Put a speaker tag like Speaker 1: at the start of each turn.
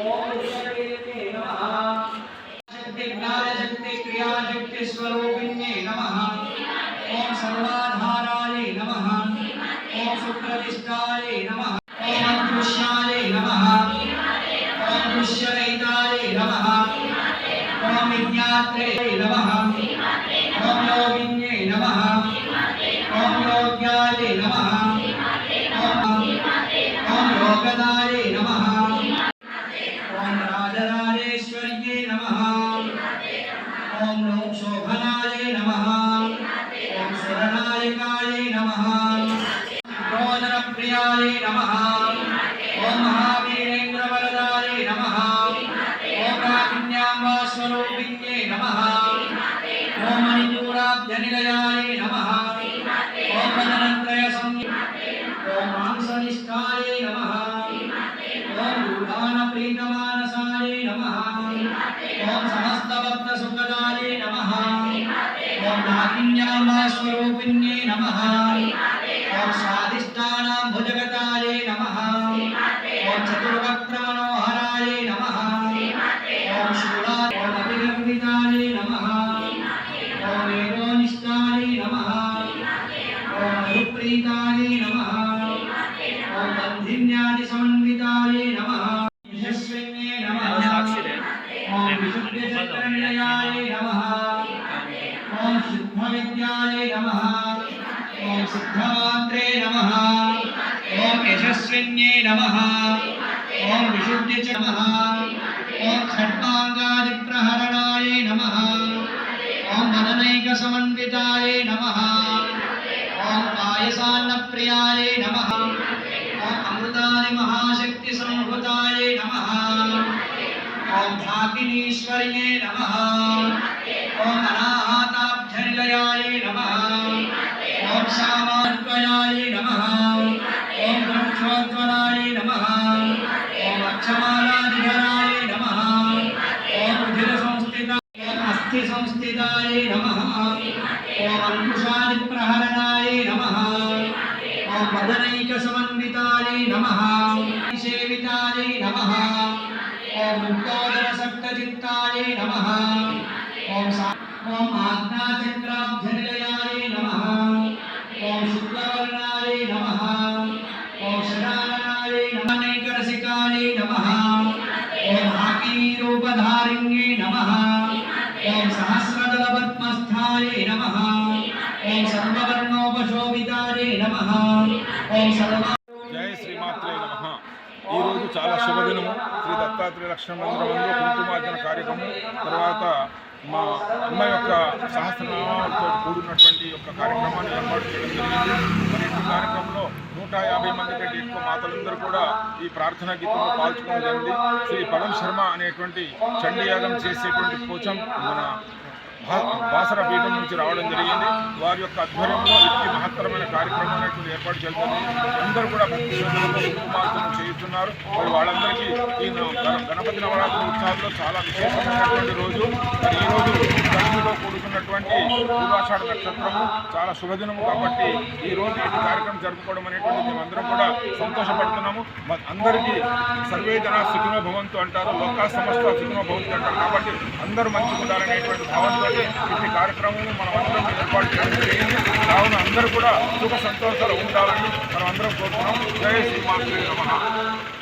Speaker 1: ఓం విశ్వవేదే నమః శక్తి జ్ఞానశక్తి క్రియాశక్తి స్వరూపిణ్యే నమః ఓం సర్వాధారాయ నమః ఓం సుప్రతిష్టాయ నమః ఓం అదృశ్యాయ నమః ఓం దృశ్యరహితాయ నమః మణిపూరాబ్జనిలయాయ నమః. ఓం వదనంత్రయ సంయుక్త ఓం మాంసనిష్టాయ నమః. ఓం రూఢాన ప్రీతమానసాయ నమః. ఓం సమస్త భక్త సుఖదాయ నమః. ఓం నమః. స్వాదిష్టానాం భుజగతాయ నమః. ఓం చతుర్వక్ర विज्ञाने नमः। ॐ सिद्धमात्रे नमः। ॐ यशस्विन्ये नमः। ॐ विशुद्धि च नमः। ॐ खट्माङ्गादिप्रहरणाय नमः। ॐ मननैकसमन्विताय नमः। ॐ पायसान्नप्रियाय नमः। ॐ अमृताय महाशक्तिसम्भृताय नमः। ओम धाकिनीश्वरिये नमः। ओम अनाहताभ्यनिलयाय नमः। ओम सामान्वयाय नमः। ओम वृक्षोद्वराय नमः। ओम अक्षमालाधिधराय नमः। ओम रुधिरसंस्थिताय ओम अस्थिसंस्थिताय नमः। ओम अङ्कुशादिप्रहरणाय नमः। ओम वदनैकसमन्विताय नमः। सेविताय नमः। ओम विद्याधर सप्त चित्ताय नमः। ओम ओम आज्ञा चक्राभ्यनिलयाय नमः। ओम शुक्लवर्णाय नमः। ओम शराननाय नमः। नैकरसिकाय नमः। ओम हाकिनी रूपधारिण्ये नमः। ओम सहस्रदल नमः।
Speaker 2: ओम सर्ववर्णोपशोभिताय नमः। ओम सर्व శుభదినము. శ్రీ దత్తాత్రేయ లక్ష్మణ మందిరంలో కుంకుమార్జన కార్యక్రమం. తర్వాత మా అమ్మ యొక్క సహస్రనామాలతో కూడినటువంటి యొక్క కార్యక్రమాన్ని ఏర్పాటు చేయడం జరిగింది. మరి ఈ కార్యక్రమంలో నూట యాభై మంది కంటే ఎక్కువ మాతలందరూ కూడా ఈ ప్రార్థనా గీతంలో పాల్గొనడం జరిగింది. శ్రీ పవన్ శర్మ అనేటువంటి చండీయాగం చేసేటువంటి కోచం మన బాసర పీఠం నుంచి రావడం జరిగింది. వారి యొక్క ఆధ్వర్యంలో ఇట్టి మహత్తరమైన కార్యక్రమం అనేటువంటి ఏర్పాటు చేస్తుంది అందరూ కూడా భక్తి కుంకుమార్చన చేస్తున్నారు. మరి వాళ్ళందరికీ ఈ గణపతి నవరాత్రి ఉత్సవాల్లో చాలా విశేషమైనటువంటి రోజు. మరి ఈ రోజు దళితులతో కూడుకున్నటువంటి పూర్వాషాఢ నక్షత్రము చాలా శుభదినము కాబట్టి ఈ రోజు ఇటు కార్యక్రమం జరుపుకోవడం అనేటువంటి మేమందరం కూడా సంతోషపడుతున్నాము. అందరికీ సర్వే జన సుఖినో భవంతు అంటారు. లోకా సమస్త సుఖినో భవంతు అంటారు. కాబట్టి అందరూ మంచి ఉండాలనేటువంటి భావంతో ఇన్ని కార్యక్రమం మనం అందరం ఏర్పాటు చేయడం జరిగింది కావున అందరూ కూడా సుఖ సంతోషాలు ఉండాలని మనం అందరం కోరుతున్నాం. జయ శ్రీ మాత్రమే